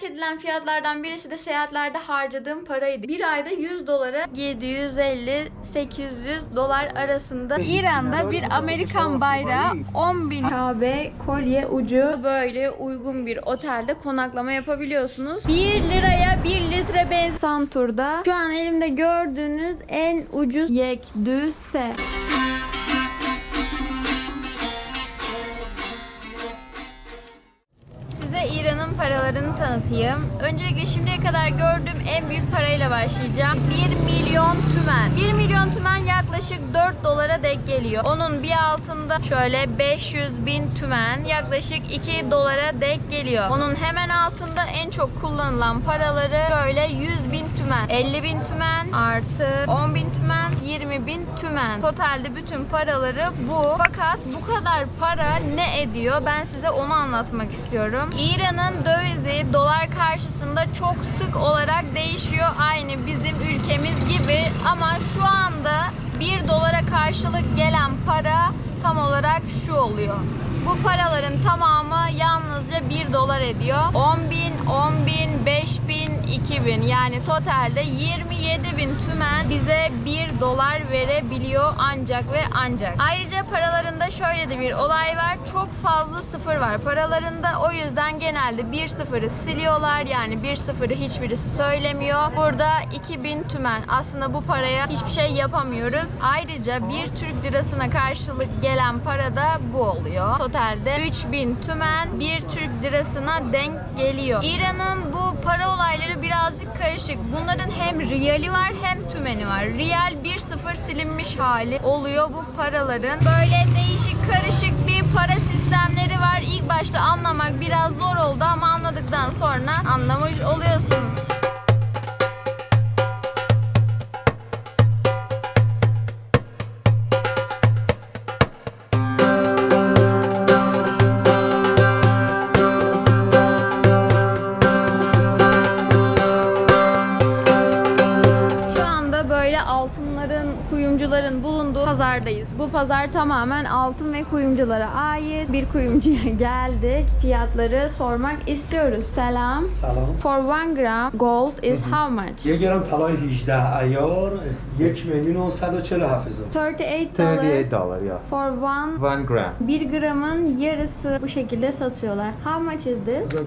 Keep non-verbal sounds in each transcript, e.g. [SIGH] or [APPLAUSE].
merak edilen fiyatlardan birisi de seyahatlerde harcadığım paraydı. Bir ayda 100 dolara 750-800 dolar arasında. İran'da bir Amerikan bayrağı 10 bin KB kolye ucu böyle uygun bir otelde konaklama yapabiliyorsunuz. 1 liraya 1 litre benzin Santur'da. Şu an elimde gördüğünüz en ucuz Yekdüse. Size Paralarını tanıtayım. Öncelikle şimdiye kadar gördüğüm en büyük parayla başlayacağım. 1 milyon tümen. 1 milyon tümen yaklaşık 4 dolara denk geliyor. Onun bir altında şöyle 500 bin tümen yaklaşık 2 dolara denk geliyor. Onun hemen altında en çok kullanılan paraları şöyle 100 bin tümen, 50 bin tümen artı 10 bin tümen, 20 bin tümen. Totalde bütün paraları bu. Fakat bu kadar para ne ediyor? Ben size onu anlatmak istiyorum. İran'ın dövizi dolar karşısında çok sık olarak değişiyor. Aynı bizim ülkemiz gibi ama şu anda 1 dolara karşılık gelen para tam olarak şu oluyor. Bu paraların tamamı yalnızca 1 dolar ediyor. 10 bin, 10 bin, 5 bin, 2 bin yani totalde 27 bin tümen bize 1 dolar verebiliyor ancak ve ancak. Ayrıca paralarında şöyle de bir olay var. Çok fazla sıfır var paralarında. O yüzden genelde bir sıfırı siliyorlar. Yani bir sıfırı hiçbirisi söylemiyor. Burada 2000 tümen. Aslında bu paraya hiçbir şey yapamıyoruz. Ayrıca bir Türk lirasına karşılık gelen para da bu oluyor. Totalde 3000 tümen bir Türk lirasına denk geliyor. İran'ın bu para olayları birazcık karışık. Bunların hem riyali var hem tümeni var. Riyal 1-0 silinmiş hali oluyor bu paraların. Böyle değişik karışık bir para sistemleri var. İlk başta anlamak biraz zor oldu ama anladıktan sonra anlamış oluyorsunuz. pazardayız. Bu pazar tamamen altın ve kuyumculara ait. Bir kuyumcuya [LAUGHS] geldik. Fiyatları sormak istiyoruz. Selam. سلام For one gram gold is how much? یک گرم طلای 18 ایار یک میلیون و 147 هزار 38 dollar 38 dollar yeah. for one. 1 gram. 1 gramın yarısı bu şekilde satıyorlar. How much is this?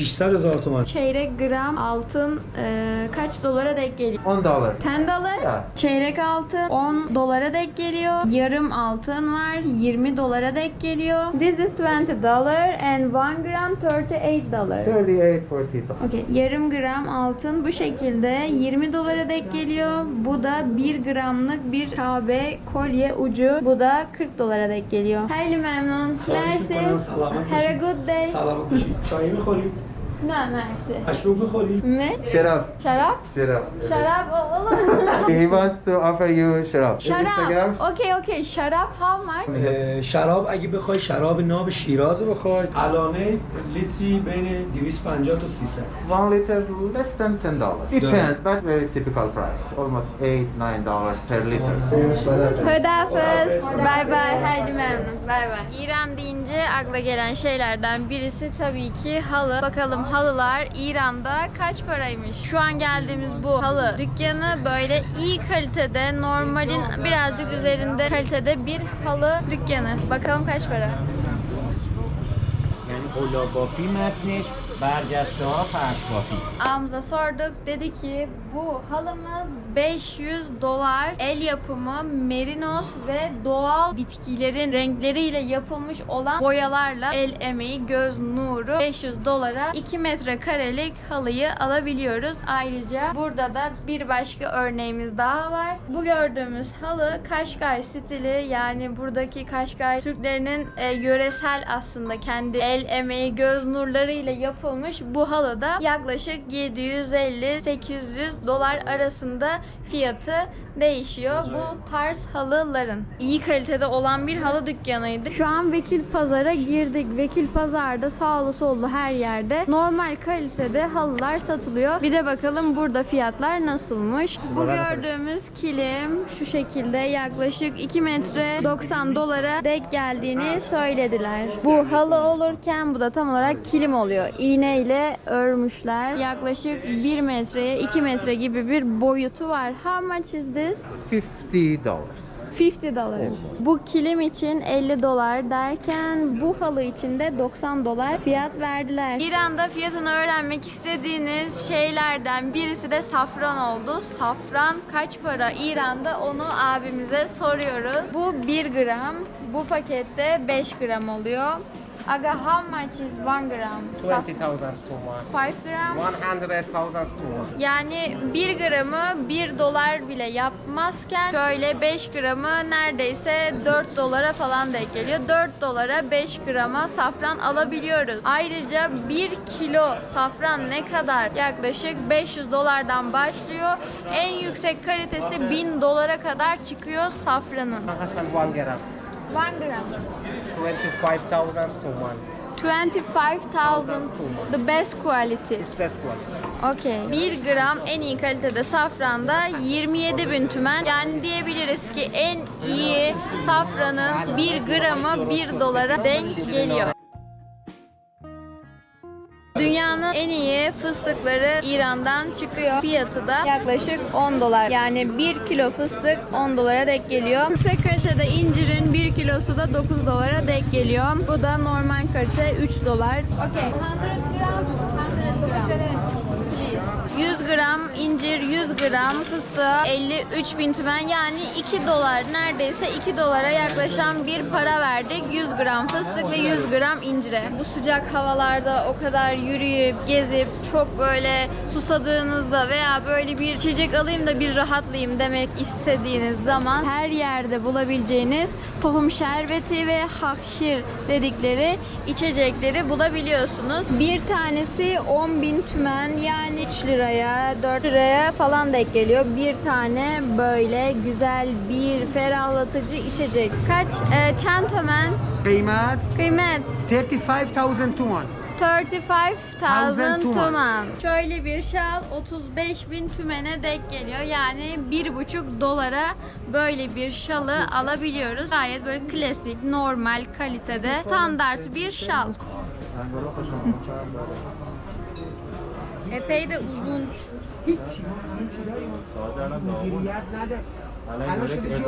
600 هزار تومان Çeyrek gram altın e, kaç dolara denk geliyor? 10 dollar. 10 dolar. Ya. Çeyrek altın 10 dolara dolara denk geliyor. Yarım altın var 20 dolara denk geliyor. This is 20 dollar and 1 gram 38 dollar. 38 47. Okay, yarım gram altın bu şekilde 20 dolara denk geliyor. Bu da 1 gramlık bir KB kolye ucu. Bu da 40 dolara denk geliyor. Hayli memnun. Dersi. Have a good day. Sağlamak bir koyayım. No, mersi. مشروب میخورید Ne? Şarap. Şarap? Şarap. Şarap olur. He wants to offer you şarap. Instagram. Şarap. Okay, okay. Şarap how much? اه، شراب اگه بخوای شراب ناب شیراز رو بخوای الانه لیتری بین 250 تا 300 One liter less than 10 dollars. Depends, but very typical price. Almost 8, 9 dollars per liter. Hıdafız. Bye bye. Haydi memnun. Bye bye. İran deyince akla gelen şeylerden birisi tabii ki halı. Bakalım halılar İran'da kaç paraymış? Şu an geldiğimiz bu halı dükkanı böyle iyi kalitede, normalin birazcık üzerinde kalitede bir halı dükkanı. Bakalım kaç para? Yani Ağamıza sorduk. Dedi ki bu halımız 500 dolar. El yapımı merinos ve doğal bitkilerin renkleriyle yapılmış olan boyalarla el emeği göz nuru 500 dolara 2 metrekarelik halıyı alabiliyoruz. Ayrıca burada da bir başka örneğimiz daha var. Bu gördüğümüz halı Kaşkay stili yani buradaki Kaşkay Türklerinin e, yöresel aslında kendi el emeği göz nurlarıyla yapılmış bu halı da yaklaşık 750-800 dolar arasında fiyatı değişiyor. Bu tarz halıların iyi kalitede olan bir halı dükkanıydı. Şu an Vekil Pazar'a girdik. Vekil Pazar'da sağlı sollu her yerde normal kalitede halılar satılıyor. Bir de bakalım burada fiyatlar nasılmış. Bu gördüğümüz kilim şu şekilde yaklaşık 2 metre 90 dolara denk geldiğini söylediler. Bu halı olurken bu da tam olarak kilim oluyor. İğne iğneyle örmüşler. Yaklaşık 1 metreye 2 metre gibi bir boyutu var. How much is this? 50 dollars. 50 dolar. Bu kilim için 50 dolar derken bu halı için de 90 dolar fiyat verdiler. İran'da fiyatını öğrenmek istediğiniz şeylerden birisi de safran oldu. Safran kaç para İran'da onu abimize soruyoruz. Bu 1 gram. Bu pakette 5 gram oluyor. Aga how much is 1 gram? Saf- 20,000 to one. 5 gram. 100,000 to one. Yani 1 gramı 1 dolar bile yapmazken şöyle 5 gramı neredeyse 4 dolara falan denk geliyor. 4 dolara 5 grama safran alabiliyoruz. Ayrıca 1 kilo safran ne kadar? Yaklaşık 500 dolardan başlıyor. En yüksek kalitesi 1000 dolara kadar çıkıyor safranın. Hassan 1 gram. 1 gram. 25,000 to one. 25,000 the best quality. It's best quality. Okey. 1 gram en iyi kalitede safranda 27 bin tümen. Yani diyebiliriz ki en iyi safranın 1 gramı 1 dolara denk geliyor. Dünyanın en iyi fıstıkları İran'dan çıkıyor. Fiyatı da yaklaşık 10 dolar. Yani 1 kilo fıstık 10 dolara denk geliyor. Yüksek kalitede incirin 1 kilosu da 9 dolara denk geliyor. Bu da normal kalite 3 dolar. Okey. 100 gram, 100 gram. Please. 100 gram incir, 100 gram fıstığı 53 bin tümen yani 2 dolar neredeyse 2 dolara yaklaşan bir para verdik 100 gram fıstık ve 100 gram incire. Bu sıcak havalarda o kadar yürüyüp gezip çok böyle susadığınızda veya böyle bir içecek alayım da bir rahatlayayım demek istediğiniz zaman her yerde bulabileceğiniz tohum şerbeti ve hakşir dedikleri içecekleri bulabiliyorsunuz. Bir tanesi 10 bin tümen yani 3 liraya 4 liraya falan falan denk geliyor. Bir tane böyle güzel bir ferahlatıcı içecek. Kaç? Ee, e, çentömen. Kıymet. Kıymet. 35,000 tuman. 35,000 tuman. Şöyle bir şal 35.000 tümene denk geliyor. Yani 1,5 dolara böyle bir şalı alabiliyoruz. Gayet böyle klasik, normal kalitede, standart bir şal. Epey de uzun هیچی ما همه چی داریم مدیریت نداریم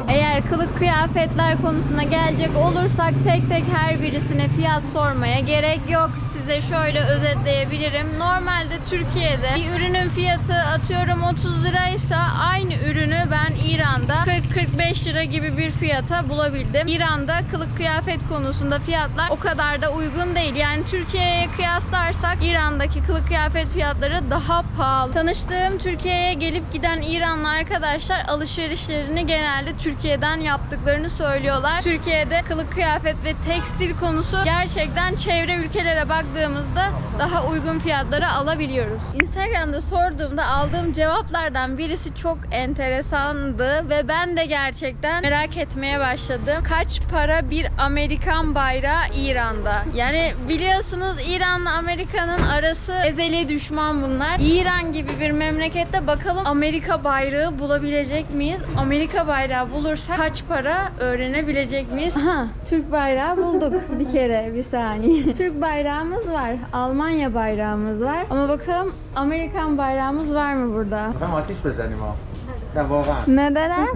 Eğer kılık kıyafetler konusuna gelecek olursak tek tek her birisine fiyat sormaya gerek yok. Size şöyle özetleyebilirim. Normalde Türkiye'de bir ürünün fiyatı atıyorum 30 liraysa aynı ürünü ben İran'da 40-45 lira gibi bir fiyata bulabildim. İran'da kılık kıyafet konusunda fiyatlar o kadar da uygun değil. Yani Türkiye'ye kıyaslarsak İran'daki kılık kıyafet fiyatları daha pahalı. Tanıştığım Türkiye'ye gelip giden İranlı arkadaşlar alışverişlerini genelde Türkiye'den yaptıklarını söylüyorlar. Türkiye'de kılık kıyafet ve tekstil konusu gerçekten çevre ülkelere baktığımızda daha uygun fiyatlara alabiliyoruz. Instagram'da sorduğumda aldığım cevaplardan birisi çok enteresandı ve ben de gerçekten merak etmeye başladım. Kaç para bir Amerikan bayrağı İran'da? Yani biliyorsunuz İran'la Amerika'nın arası ezeli düşman bunlar. İran gibi bir memlekette bakalım Amerika bayrağı bulabilecek miyiz? Amerika Amerika bayrağı bulursak kaç para öğrenebilecek miyiz? Aha, Türk bayrağı bulduk bir kere bir saniye. [LAUGHS] Türk bayrağımız var. Almanya bayrağımız var. Ama bakalım Amerikan bayrağımız var mı burada? Efendim ateş bezeni mi ya vaga. Neden?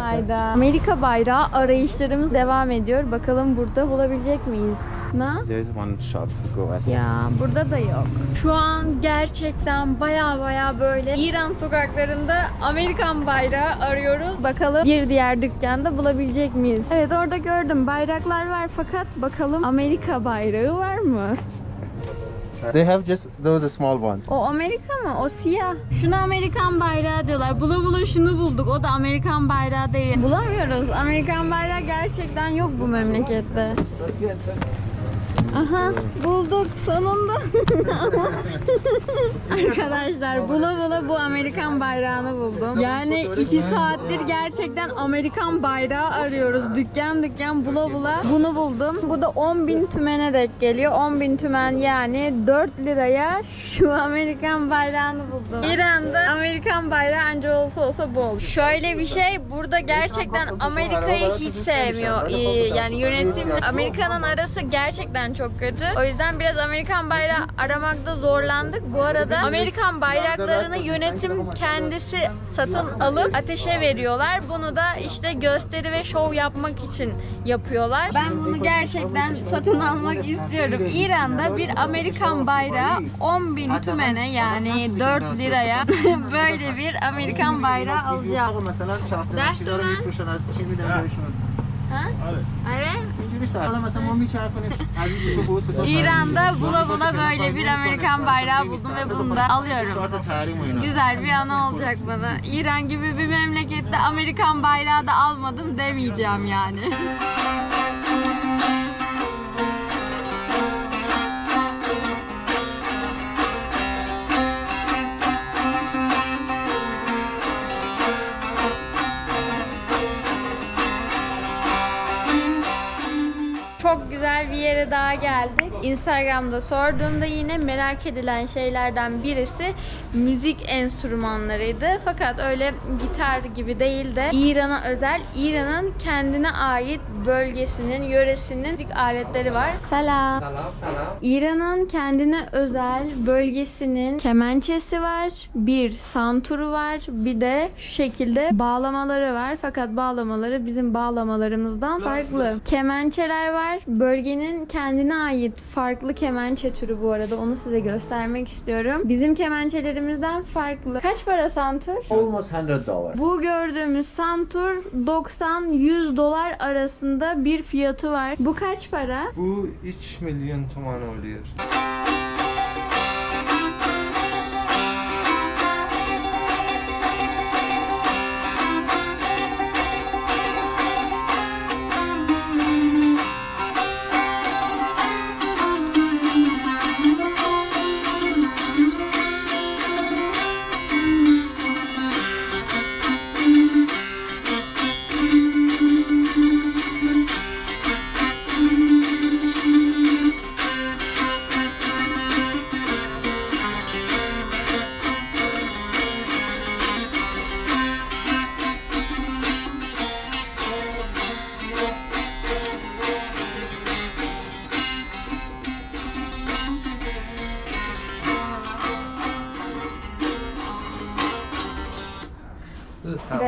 Hayda. Amerika bayrağı arayışlarımız devam ediyor. Bakalım burada bulabilecek miyiz? Ne? There is one shop to go as. Ya burada da yok. Şu an gerçekten baya baya böyle İran sokaklarında Amerikan bayrağı arıyoruz. Bakalım bir diğer dükkanda bulabilecek miyiz? Evet orada gördüm bayraklar var fakat bakalım Amerika bayrağı var mı? They have just those small ones. O Amerika mı? O siyah. Şuna Amerikan bayrağı diyorlar. Bula bula şunu bulduk. O da Amerikan bayrağı değil. Bulamıyoruz. Amerikan bayrağı gerçekten yok bu memlekette. Aha bulduk sonunda. [LAUGHS] Arkadaşlar bula bula bu Amerikan bayrağını buldum. Yani iki saattir gerçekten Amerikan bayrağı arıyoruz. Dükkan dükkan bula bula bunu buldum. Bu da 10 bin tümene denk geliyor. 10 bin tümen yani 4 liraya şu Amerikan bayrağını buldum. İran'da Amerikan bayrağı anca olsa olsa bu olur. Şöyle bir şey burada gerçekten Amerika'yı hiç sevmiyor. Ee, Yani yönetim Amerika'nın arası gerçekten çok çok kötü. O yüzden biraz Amerikan bayrağı aramakta zorlandık. Bu arada Amerikan bayraklarını yönetim kendisi satın alıp ateşe veriyorlar. Bunu da işte gösteri ve şov yapmak için yapıyorlar. Ben bunu gerçekten satın almak istiyorum. İran'da bir Amerikan bayrağı 10 bin tümene yani 4 liraya [LAUGHS] böyle bir Amerikan bayrağı alacağım. Ders tümen. Ha? Evet bir saat. Alamasam 11 çarpı? İran'da bula bula böyle bir Amerikan bayrağı buldum ve bunu da alıyorum. Güzel bir ana olacak bana. İran gibi bir memlekette Amerikan bayrağı da almadım demeyeceğim yani. [LAUGHS] daha geldik. Instagram'da sorduğumda yine merak edilen şeylerden birisi müzik enstrümanlarıydı. Fakat öyle gitar gibi değil de İran'a özel, İran'ın kendine ait bölgesinin, yöresinin müzik aletleri var. Selam. Salam, salam. İran'ın kendine özel bölgesinin kemençesi var, bir santuru var, bir de şu şekilde bağlamaları var. Fakat bağlamaları bizim bağlamalarımızdan farklı. Kemençeler var. Bölgenin kendine ait farklı kemençe türü bu arada. Onu size göstermek istiyorum. Bizim kemençelerimizden farklı. Kaç para santur? almost 100 dolar Bu gördüğümüz santur 90-100 dolar arasında bir fiyatı var. Bu kaç para? Bu 3 milyon tuman oluyor.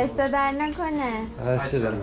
Beste dernek o ne? Aşırı.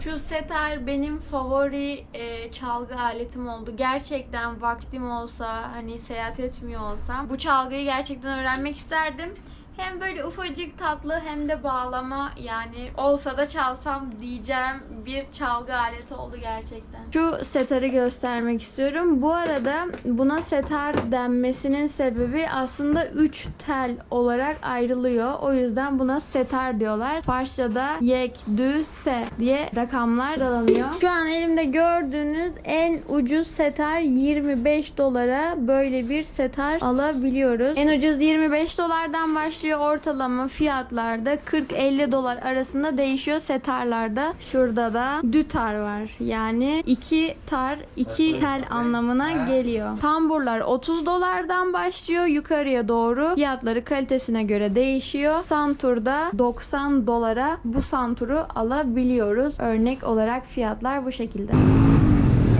Şu setar benim favori e, çalgı aletim oldu. Gerçekten vaktim olsa hani seyahat etmiyor olsam bu çalgıyı gerçekten öğrenmek isterdim. Hem böyle ufacık tatlı hem de bağlama yani olsa da çalsam diyeceğim bir çalgı aleti oldu gerçekten. Şu setarı göstermek istiyorum. Bu arada buna setar denmesinin sebebi aslında 3 tel olarak ayrılıyor. O yüzden buna setar diyorlar. Farsçada yek, dü, se diye rakamlar sıralanıyor. Şu an elimde gördüğünüz en ucuz setar 25 dolara böyle bir setar alabiliyoruz. En ucuz 25 dolardan başlıyor. Ortalama fiyatlarda 40-50 dolar arasında değişiyor setarlarda. Şurada da dütar var. Yani iki tar, iki tel anlamına geliyor. Tamburlar 30 dolardan başlıyor yukarıya doğru. Fiyatları kalitesine göre değişiyor. Santur'da 90 dolara bu santuru alabiliyoruz. Örnek olarak fiyatlar bu şekilde.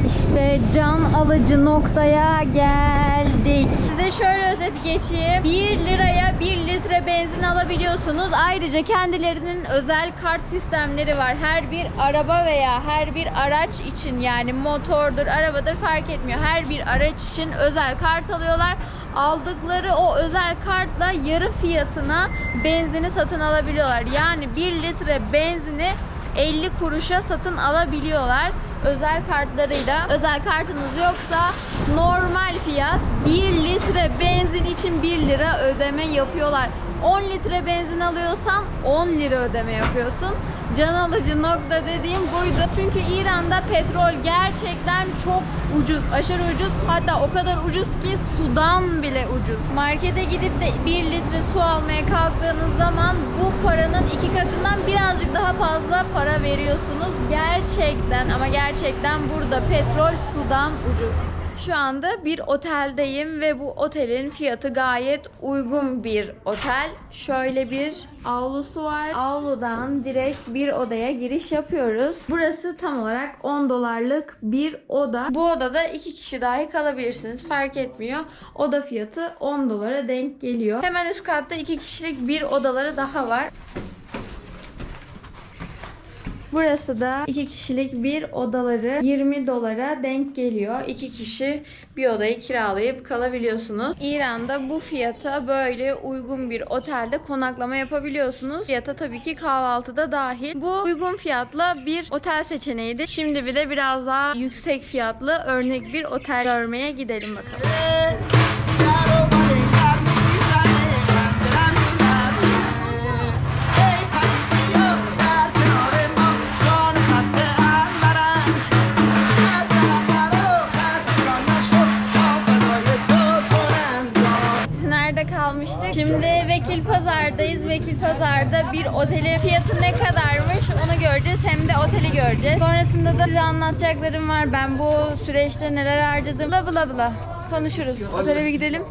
İşte can alıcı noktaya geldik. Size şöyle özet geçeyim. 1 liraya 1 litre benzin alabiliyorsunuz. Ayrıca kendilerinin özel kart sistemleri var. Her bir araba veya her bir araç için yani motordur, arabadır fark etmiyor. Her bir araç için özel kart alıyorlar. Aldıkları o özel kartla yarı fiyatına benzini satın alabiliyorlar. Yani 1 litre benzini 50 kuruşa satın alabiliyorlar. Özel kartlarıyla. Özel kartınız yoksa normal fiyat 1 litre benzin için 1 lira ödeme yapıyorlar. 10 litre benzin alıyorsan 10 lira ödeme yapıyorsun. Can alıcı nokta dediğim buydu. Çünkü İran'da petrol gerçekten çok ucuz, aşırı ucuz. Hatta o kadar ucuz ki sudan bile ucuz. Markete gidip de 1 litre su almaya kalktığınız zaman bu paranın iki katından birazcık daha fazla para veriyorsunuz. Gerçekten ama gerçekten burada petrol sudan ucuz. Şu anda bir oteldeyim ve bu otelin fiyatı gayet uygun bir otel. Şöyle bir avlusu var. Avludan direkt bir odaya giriş yapıyoruz. Burası tam olarak 10 dolarlık bir oda. Bu odada iki kişi dahi kalabilirsiniz. Fark etmiyor. Oda fiyatı 10 dolara denk geliyor. Hemen üst katta iki kişilik bir odaları daha var. Burası da iki kişilik bir odaları 20 dolara denk geliyor. İki kişi bir odayı kiralayıp kalabiliyorsunuz. İran'da bu fiyata böyle uygun bir otelde konaklama yapabiliyorsunuz. Fiyata tabii ki kahvaltıda dahil. Bu uygun fiyatla bir otel seçeneğiydi. Şimdi bir de biraz daha yüksek fiyatlı örnek bir otel görmeye gidelim bakalım. Pazar'dayız. Vekil Pazar'da bir otelin fiyatı ne kadarmış onu göreceğiz. Hem de oteli göreceğiz. Sonrasında da size anlatacaklarım var. Ben bu süreçte neler harcadım. Bla bla bla. Konuşuruz. Otele bir gidelim.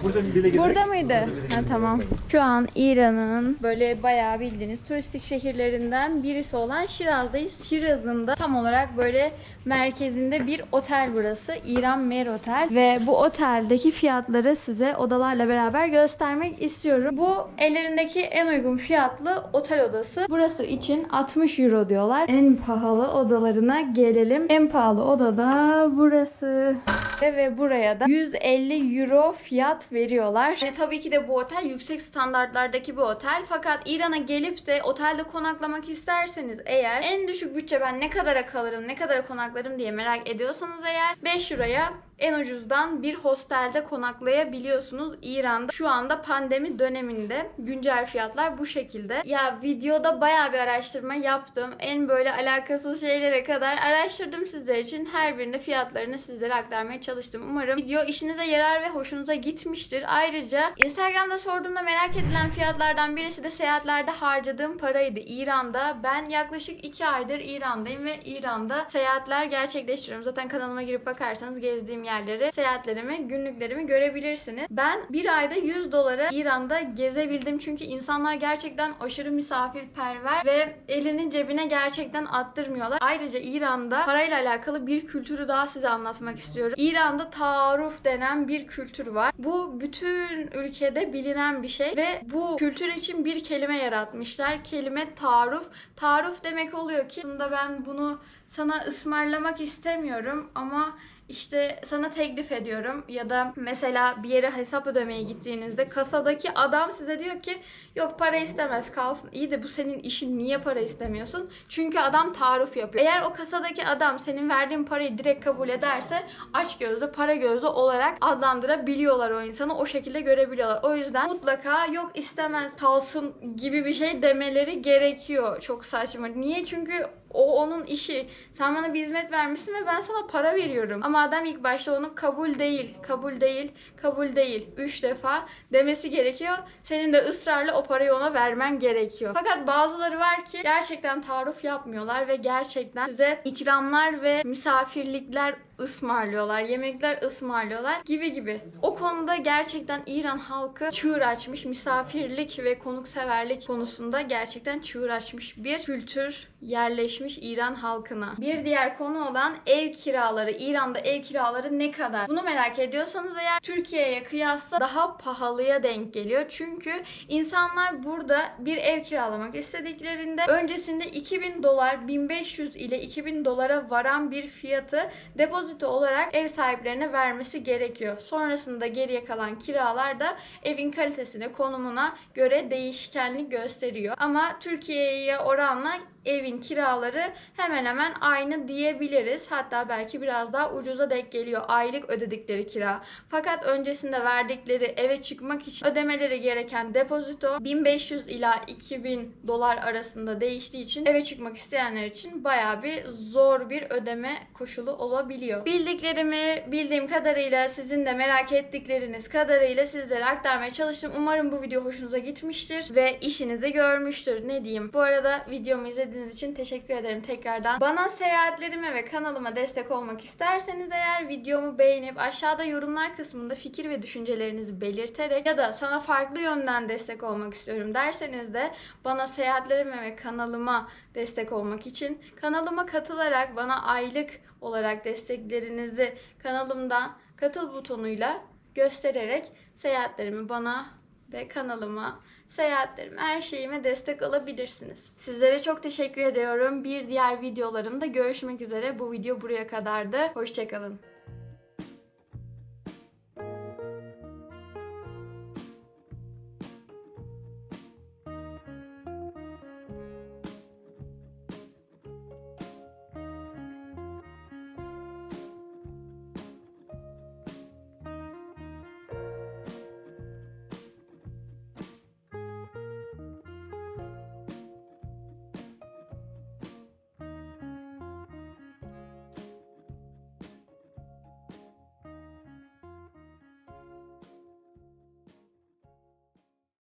Burada mıydı? Ha, tamam. Şu an İran'ın böyle bayağı bildiğiniz turistik şehirlerinden birisi olan Şiraz'dayız. Şiraz'ın da tam olarak böyle merkezinde bir otel burası. İran Mer Otel. Ve bu oteldeki fiyatları size odalarla beraber göstermek istiyorum. Bu ellerindeki en uygun fiyatlı otel odası. Burası için 60 euro diyorlar. En pahalı odalarına gelelim. En pahalı odada burası. Ve buraya da 150 euro fiyat veriyorlar. Yani tabii ki de bu otel yüksek standartlardaki bir otel. Fakat İran'a gelip de otelde konaklamak isterseniz eğer en düşük bütçe ben ne kadara kalırım, ne kadara konaklarım diye merak ediyorsanız eğer 5 euroya en ucuzdan bir hostelde konaklayabiliyorsunuz İran'da. Şu anda pandemi döneminde güncel fiyatlar bu şekilde. Ya videoda bayağı bir araştırma yaptım. En böyle alakasız şeylere kadar araştırdım sizler için. Her birinde fiyatlarını sizlere aktarmaya çalıştım. Umarım video işinize yarar ve hoşunuza gitmiştir. Ayrıca Instagram'da sorduğumda merak edilen fiyatlardan birisi de seyahatlerde harcadığım paraydı. İran'da ben yaklaşık 2 aydır İran'dayım ve İran'da seyahatler gerçekleştiriyorum. Zaten kanalıma girip bakarsanız gezdiğim yerleri, seyahatlerimi, günlüklerimi görebilirsiniz. Ben bir ayda 100 dolara İran'da gezebildim çünkü insanlar gerçekten aşırı misafirperver ve elini cebine gerçekten attırmıyorlar. Ayrıca İran'da parayla alakalı bir kültürü daha size anlatmak istiyorum. İran'da taarruf denen bir kültür var. Bu bütün ülkede bilinen bir şey ve bu kültür için bir kelime yaratmışlar. Kelime taarruf. Taarruf demek oluyor ki aslında ben bunu sana ısmarlamak istemiyorum ama işte sana teklif ediyorum ya da mesela bir yere hesap ödemeye gittiğinizde kasadaki adam size diyor ki yok para istemez kalsın. İyi de bu senin işin niye para istemiyorsun? Çünkü adam taarruf yapıyor. Eğer o kasadaki adam senin verdiğin parayı direkt kabul ederse aç gözlü para gözlü olarak adlandırabiliyorlar o insanı o şekilde görebiliyorlar. O yüzden mutlaka yok istemez kalsın gibi bir şey demeleri gerekiyor. Çok saçma. Niye? Çünkü o onun işi. Sen bana bir hizmet vermişsin ve ben sana para veriyorum. Ama adam ilk başta onu kabul değil, kabul değil, kabul değil. Üç defa demesi gerekiyor. Senin de ısrarla o parayı ona vermen gerekiyor. Fakat bazıları var ki gerçekten taarruf yapmıyorlar ve gerçekten size ikramlar ve misafirlikler ısmarlıyorlar, yemekler ısmarlıyorlar gibi gibi. O konuda gerçekten İran halkı çığır açmış misafirlik ve konukseverlik konusunda gerçekten çığır açmış bir kültür yerleşmiş İran halkına. Bir diğer konu olan ev kiraları. İran'da ev kiraları ne kadar? Bunu merak ediyorsanız eğer Türkiye'ye kıyasla daha pahalıya denk geliyor. Çünkü insanlar burada bir ev kiralamak istediklerinde öncesinde 2000 dolar 1500 ile 2000 dolara varan bir fiyatı depozito depozito olarak ev sahiplerine vermesi gerekiyor. Sonrasında geriye kalan kiralar da evin kalitesine, konumuna göre değişkenlik gösteriyor. Ama Türkiye'ye oranla evin kiraları hemen hemen aynı diyebiliriz. Hatta belki biraz daha ucuza denk geliyor aylık ödedikleri kira. Fakat öncesinde verdikleri eve çıkmak için ödemeleri gereken depozito 1500 ila 2000 dolar arasında değiştiği için eve çıkmak isteyenler için bayağı bir zor bir ödeme koşulu olabiliyor. Bildiklerimi bildiğim kadarıyla sizin de merak ettikleriniz kadarıyla sizlere aktarmaya çalıştım. Umarım bu video hoşunuza gitmiştir ve işinizi görmüştür. Ne diyeyim? Bu arada videomu izlediğiniz için teşekkür ederim tekrardan. Bana seyahatlerime ve kanalıma destek olmak isterseniz eğer videomu beğenip aşağıda yorumlar kısmında fikir ve düşüncelerinizi belirterek ya da sana farklı yönden destek olmak istiyorum derseniz de bana seyahatlerime ve kanalıma destek olmak için kanalıma katılarak bana aylık olarak desteklerinizi kanalımda katıl butonuyla göstererek seyahatlerimi bana ve kanalıma, seyahatlerime, her şeyime destek alabilirsiniz. Sizlere çok teşekkür ediyorum. Bir diğer videolarımda görüşmek üzere. Bu video buraya kadardı. Hoşçakalın.